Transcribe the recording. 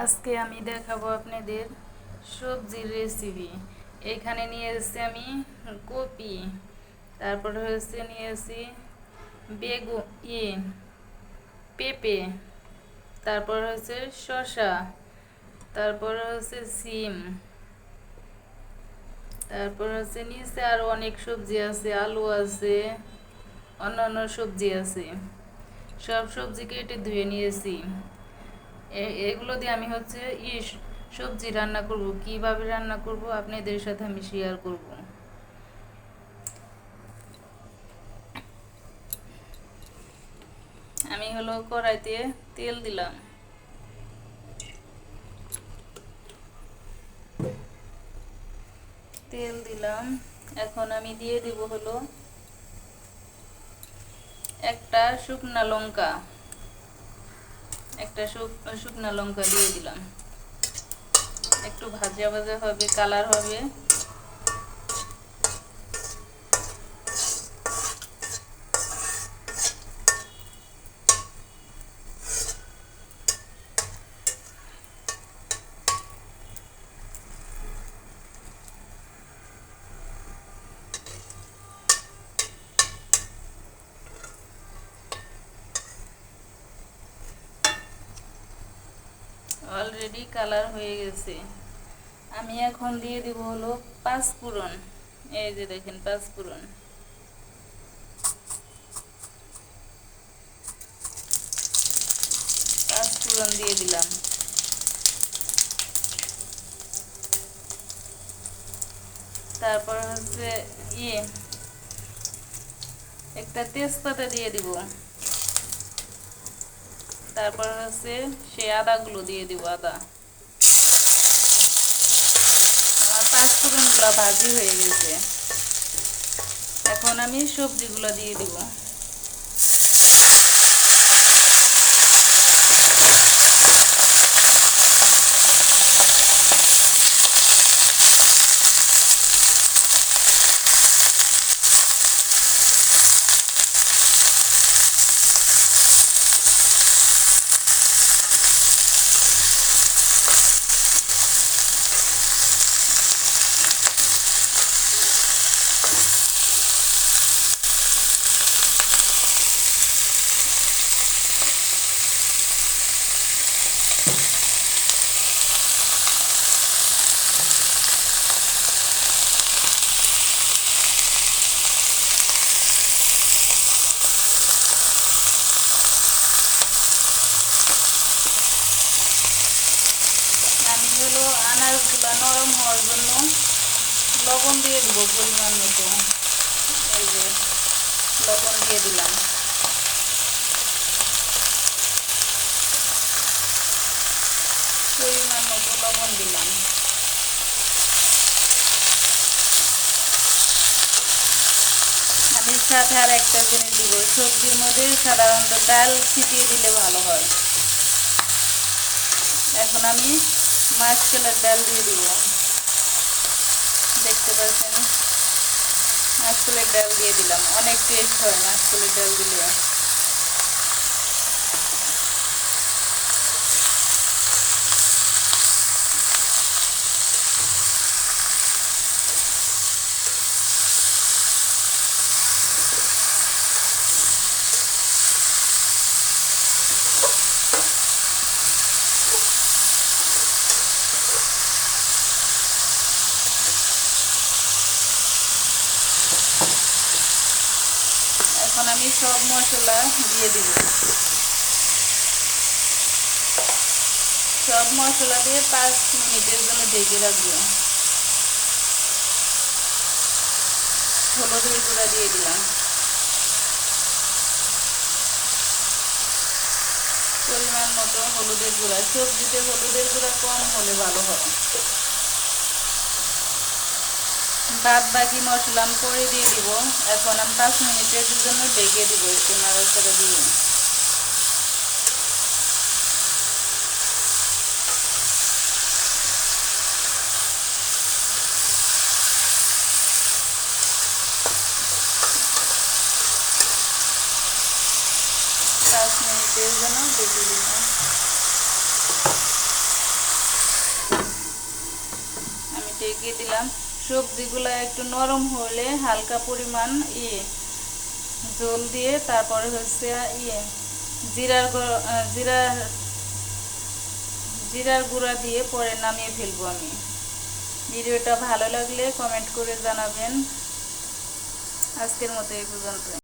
আজকে আমি দেখাবো আপনাদের সবজির রেসিপি এখানে নিয়ে এসেছি আমি কপি, তারপরে হচ্ছে নিয়ে এসেছি বেগু ইয়ে পেঁপে, তারপর হচ্ছে শসা, তারপরে হচ্ছে সিম, তারপর হচ্ছে নিচে আরও অনেক সবজি আছে, আলু আছে, অন্যান্য সবজি আছে। সব সবজি কেটে ধুয়ে নিয়েছি। এগুলো দিয়ে আমি হচ্ছে ই সবজি রান্না করব, কীভাবে রান্না করব, আপনাদের সাথে আমি শেয়ার করব। আমি হলো কড়াইতে তেল দিলাম। তেল দিলাম। এখন আমি দিয়ে দিব হলো একটা শুকনা লঙ্কা। একটা শুক- শুকনা লঙ্কা দিয়ে দিলাম। একটু ভাজা ভাজা হবে কালার হবে। অলরেডি কালার হয়ে গেছে। আমি এখন দিয়ে দিব হলো পাঁচফোড়ন এই যে দেখেন পাঁচফোড়ন পাঁচফোড়ন দিয়ে দিলাম। তারপর হচ্ছে ইয়ে একটা তেজপাতা দিয়ে দিব। তারপর হচ্ছে সে আদাগুলো দিয়ে দিব আদা। আমার পাঁচফোড়নগুলো ভাজি হয়ে গেছে। এখন আমি সবজিগুলো দিয়ে দিব আমি হলো আনারগুলো নরম হওয়ার জন্য লবণ দিয়ে দিব পরিমাণ মতো। এই যে, লবণ দিয়ে দিলাম। পরিমাণ মতো লবণ দিলাম। আমি সাথে আর একটা জিনিস দিব। সবজির মধ্যে সাধারণত ডাল ছিটিয়ে দিলে ভালো হয়। এখন আমি মাছ তেলের ডাল দিয়ে দিব। দেখতে পাচ্ছেন? মাছ তেলের ডাল দিয়ে দিলাম। অনেক টেস্ট হয় মাছ তেলের ডাল দিলে এখন আমি সব মশলা দিয়ে দিব। সব মশলা দিয়ে পাঁচ মিনিটের জন্য ঢেকে রাখব। হলুদের গুঁড়া দিয়ে দিলাম। পরিমাণ মতো হলুদের গুঁড়া। সবজিতে হলুদের গুঁড়া কম হলে ভালো হয়। বাদ বাকি মশলা আমি পরে দিয়ে দিব। এখন আমি পাঁচ মিনিটের জন্য ডেকে দিব একটু নাড়াচাড়া দিয়ে। পাঁচ আমি ডেকে দিলাম। সবজিগুলো একটু নরম হলে হালকা পরিমাণ ইয়ে জল দিয়ে তারপরে হচ্ছে ইয়ে জিরার জিরার জিরার গুঁড়া দিয়ে পরে নামিয়ে ফেলব আমি। ভিডিওটা ভালো লাগলে কমেন্ট করে জানাবেন। আজকের মতো এই পর্যন্ত